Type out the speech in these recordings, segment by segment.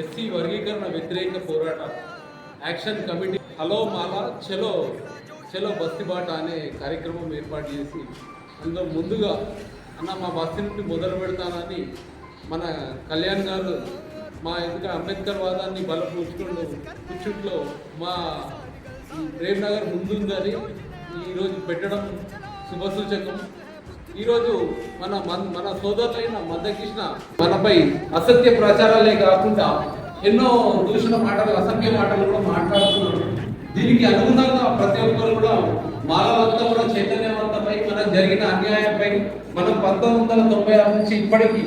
SC వర్గీకరణ వ్యతిరేక పోరాట. Action committee. హలో మాలా చలో చలో బస్తిబాట అనే కార్యక్రమం ఏర్పాటు చేసి అందులో ముందుగా అన్న మా బస్తి నుండి మొదలు పెడతానని మన కళ్యాణ్ గారు మా ఎందుకంటే అంబేద్కర్ వాదాన్ని బలపరుచుకుంటూ కూర్చుంట్లో మా ప్రేమ్ నగర్ ముందుందని ఈరోజు పెట్టడం శుభసూచకం ఈరోజు మన మన సోదరులైన మందకృష్ణ మనపై అసత్య ప్రచారాలే కాకుండా ఎన్నో దూషణ మాటలు అసభ్య మాటలు కూడా మాట్లాడుతున్నారు దీనికి అనుగుణంగా ప్రతి ఒక్కరు కూడా మానవత్వం కూడా చైతన్యవంతమై మనం జరిగిన అన్యాయంపై మనం పంతొమ్మిది వందల తొంభై ఆరు నుంచి ఇప్పటికీ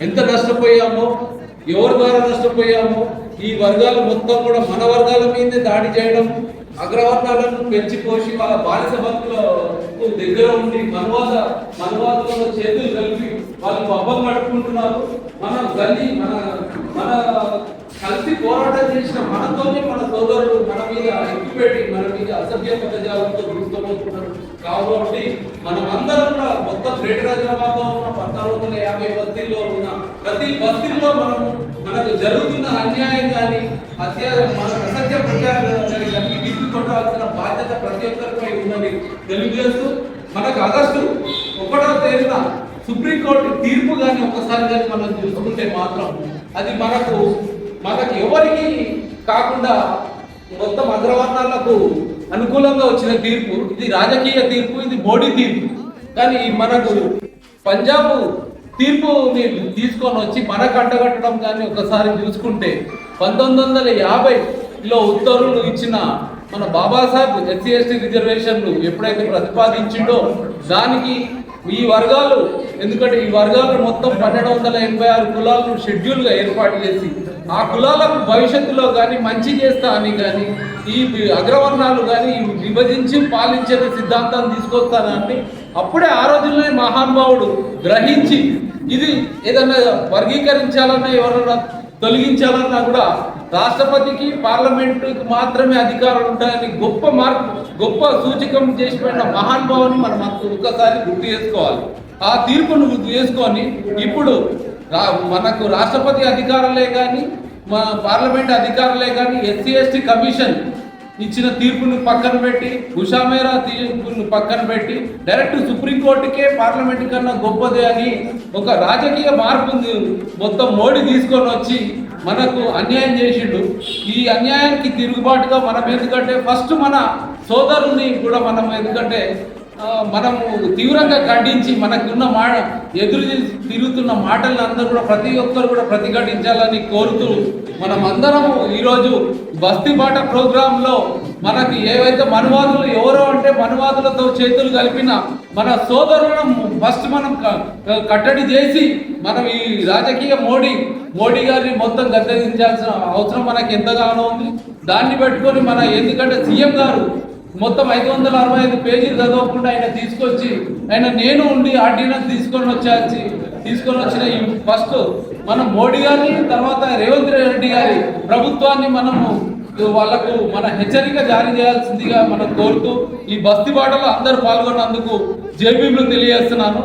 ఎంత నష్టపోయామో ఎవరి ద్వారా నష్టపోయామో ఈ వర్గాలు మొత్తం కూడా మన వర్గాల మీదే దాడి చేయడం అగ్రవర్ణాలను పెంచి పోషి వాళ్ళ బానిస భక్తులకు దగ్గర ఉండి మనవాద మనవాదులలో చేతులు కలిపి వాళ్ళు పబ్బం గడుపుకుంటున్నారు మన గల్లి మన మన కలిసి పోరాటం చేసిన మనతోనే మన సోదరుడు మన మీద ఎక్కుపెట్టి మన మీద అసభ్య పదజాలంతో దూసుకోబోతున్నారు కాబట్టి మనం అందరం కూడా మొత్తం గ్రేటర్ హైదరాబాద్లో ఉన్న పద్నాలుగు వందల యాభై బస్తీల్లో ఉన్న ప్రతి బస్తీల్లో మనము మనకు జరుగుతున్న అన్యాయం కానీ అత్య మన అసత్య ప్రచారం కానీ బాధ్యత ప్రతి ఒక్కరిపై ఉందని తెలియజేస్తూ మనకు ఆగస్టు ఒకటో తేదీన సుప్రీంకోర్టు తీర్పు కానీ ఒక్కసారి కానీ మనం చూసుకుంటే మాత్రం అది మనకు మనకు ఎవరికి కాకుండా మొత్తం అగ్రవర్ణాలకు అనుకూలంగా వచ్చిన తీర్పు. ఇది రాజకీయ తీర్పు ఇది మోడీ తీర్పు. కానీ మనకు పంజాబ్ తీర్పుని తీసుకొని వచ్చి మనకు అడ్డగట్టడం కానీ ఒకసారి చూసుకుంటే పంతొమ్మిది వందల యాభైలో ఉత్తర్వులు ఇచ్చిన మన బాబాసాహెబ్ ఎస్సీ ఎస్టీ రిజర్వేషన్లు ఎప్పుడైతే ప్రతిపాదించిండో దానికి ఈ వర్గాలు ఎందుకంటే ఈ వర్గాలు మొత్తం పన్నెండు వందల ఎనభై ఆరు కులాలను షెడ్యూల్గా ఏర్పాటు చేసి ఆ కులాలకు భవిష్యత్తులో కానీ మంచి చేస్తా అని కానీ ఈ అగ్రవర్ణాలు కానీ విభజించి పాలించే సిద్ధాంతాన్ని తీసుకొస్తానని అప్పుడే ఆ రోజుల్లోనే మహానుభావుడు గ్రహించి ఇది ఏదన్నా వర్గీకరించాలన్నా ఎవరన్నా తొలగించాలన్నా కూడా రాష్ట్రపతికి పార్లమెంటుకి మాత్రమే అధికారాలు ఉంటాయని గొప్ప మార్పు గొప్ప సూచకం చేసిపోయిన మహానుభావాన్ని మనం ఒక్కసారి గుర్తు చేసుకోవాలి. ఆ తీర్పును గుర్తు చేసుకొని ఇప్పుడు రా- మనకు రాష్ట్రపతి అధికారాలే కానీ మా పార్లమెంట్ అధికారులే కానీ ఎస్సీ ఎస్టీ కమిషన్ ఇచ్చిన తీర్పును పక్కన పెట్టి ఉషామేరా తీర్పును పక్కన పెట్టి డైరెక్ట్ సుప్రీంకోర్టుకే పార్లమెంట్ కన్నా గొప్పదే అని ఒక రాజకీయ మార్పుని మొత్తం మోడీ తీసుకొని వచ్చి మనకు అన్యాయం చేసిండు. ఈ అన్యాయానికి తిరుగుబాటుగా మనం ఎందుకంటే ఫస్ట్ మన సోదరుని కూడా మనం ఎందుకంటే మనము తీవ్రంగా ఖండించి మనకున్న మా ఎదురు తిరుగుతున్న మాటలను అందరూ కూడా ప్రతి ఒక్కరు కూడా ప్రతిఘటించాలని కోరుతూ మనం అందరము ఈరోజు బస్తీ బాట ప్రోగ్రాంలో మనకి ఏవైతే మనువాదులు ఎవరో అంటే మనువాదులతో చేతులు కలిపిన మన సోదరులను ఫస్ట్ మనం కట్టడి చేసి మనం ఈ రాజకీయ మోడీ మోడీ గారిని మొత్తం గద్దెదించాల్సిన అవసరం మనకి ఎంతగానో ఉంది. దాన్ని పెట్టుకొని మన ఎందుకంటే సీఎం గారు మొత్తం ఐదు వందల అరవై ఐదు పేజీలు చదవకుండా ఆయన తీసుకొచ్చి ఆయన నేను ఉండి ఆర్డినెన్స్ తీసుకొని వచ్చాచి తీసుకొని వచ్చిన ఈ ఫస్ట్ మనం మోడీ గారిని తర్వాత రేవంత్ రెడ్డి గారి ప్రభుత్వాన్ని మనము వాళ్ళకు మన హెచ్చరిక జారీ చేయాల్సిందిగా మనం కోరుతూ ఈ బస్తీ బాటలో అందరూ పాల్గొన్నందుకు జేబీలు తెలియజేస్తున్నాను.